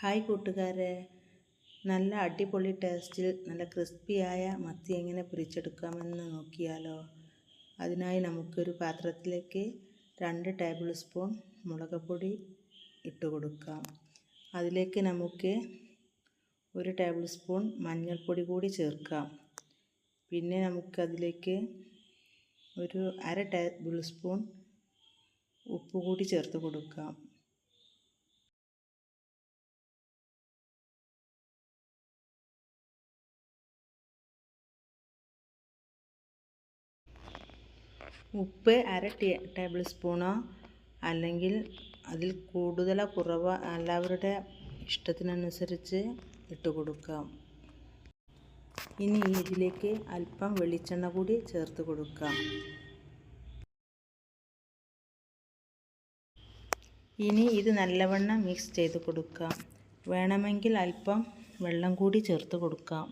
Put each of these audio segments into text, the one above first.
Hi കൂട്ടുകാരെ. നല്ല അടിപൊളി ടേസ്റ്റിൽ നല്ല ക്രിസ്പിയായ മത്തി എങ്ങനെ പൊരിച്ചെടുക്കാമെന്ന് നോക്കിയാലോ? അതിനായി നമുക്കൊരു പാത്രത്തിലേക്ക് രണ്ട് ടേബിൾ സ്പൂൺ മുളകുപൊടി ഇട്ട് കൊടുക്കാം. അതിലേക്ക് നമുക്ക് ഒരു ടേബിൾ സ്പൂൺ മഞ്ഞൾപ്പൊടി കൂടി ചേർക്കാം. പിന്നെ നമുക്കതിലേക്ക് ഒരു അര ടേബിൾ സ്പൂൺ ഉപ്പ് കൂടി ചേർത്ത് കൊടുക്കാം. ഉപ്പ് അര ടീ ടേബിൾ സ്പൂണോ അല്ലെങ്കിൽ അതിൽ കൂടുതലോ കുറവോ എല്ലാവരുടെ ഇഷ്ടത്തിനനുസരിച്ച് ഇട്ട് കൊടുക്കാം. ഇനി ഇതിലേക്ക് അല്പം വെളിച്ചെണ്ണ കൂടി ചേർത്ത് കൊടുക്കാം. ഇനി ഇത് നല്ലവണ്ണം മിക്സ് ചെയ്ത് കൊടുക്കാം. വേണമെങ്കിൽ അല്പം വെള്ളം കൂടി ചേർത്ത് കൊടുക്കാം.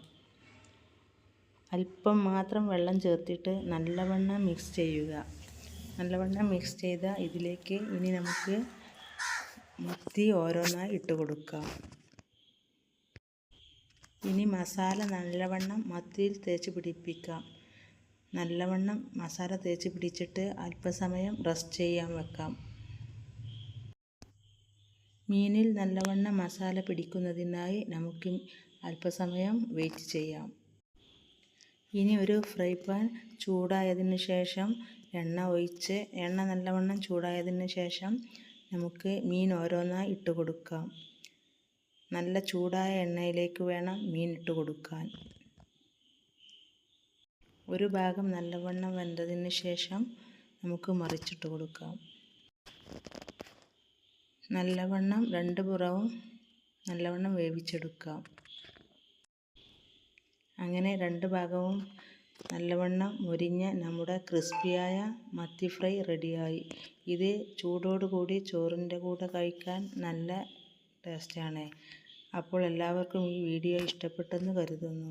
അല്പം മാത്രം വെള്ളം ചേർത്തിട്ട് നല്ലവണ്ണം മിക്സ് ചെയ്യുക. നല്ലവണ്ണം മിക്സ് ചെയ്ത ഇതിലേക്ക് ഇനി നമുക്ക് മത്തി ഓരോന്നായി ഇട്ട് കൊടുക്കാം. ഇനി മസാല നല്ലവണ്ണം മത്തിയിൽ തേച്ച് പിടിപ്പിക്കാം. നല്ലവണ്ണം മസാല തേച്ച് പിടിച്ചിട്ട് അല്പസമയം റെസ്റ്റ് ചെയ്യാൻ വെക്കാം. മീനിൽ നല്ലവണ്ണം മസാല പിടിക്കുന്നതിനായി നമുക്ക് അല്പസമയം വെയിറ്റ് ചെയ്യാം. ഇനി ഒരു ഫ്രൈ പാൻ ചൂടായതിന് ശേഷം എണ്ണ ഒഴിച്ച് എണ്ണ നല്ലവണ്ണം ചൂടായതിന് ശേഷം നമുക്ക് മീൻ ഓരോന്നായി ഇട്ട് കൊടുക്കാം. നല്ല ചൂടായ എണ്ണയിലേക്ക് വേണം മീൻ ഇട്ട് കൊടുക്കാൻ. ഒരു ഭാഗം നല്ലവണ്ണം വെന്തതിന് ശേഷം നമുക്ക് മറിച്ചിട്ട് കൊടുക്കാം. നല്ലവണ്ണം രണ്ട് പുറവും നല്ലവണ്ണം വേവിച്ചെടുക്കാം. അങ്ങനെ രണ്ട് ഭാഗവും നല്ലവണ്ണം മൊരിഞ്ഞ നമ്മുടെ ക്രിസ്പിയായ മത്തി ഫ്രൈ റെഡിയായി. ഇത് ചൂടോടുകൂടി ചോറിന്റെ കൂടെ കഴിക്കാൻ നല്ല ടേസ്റ്റാണ്. അപ്പോൾ എല്ലാവർക്കും ഈ വീഡിയോ ഇഷ്ടപ്പെട്ടെന്ന് കരുതുന്നു.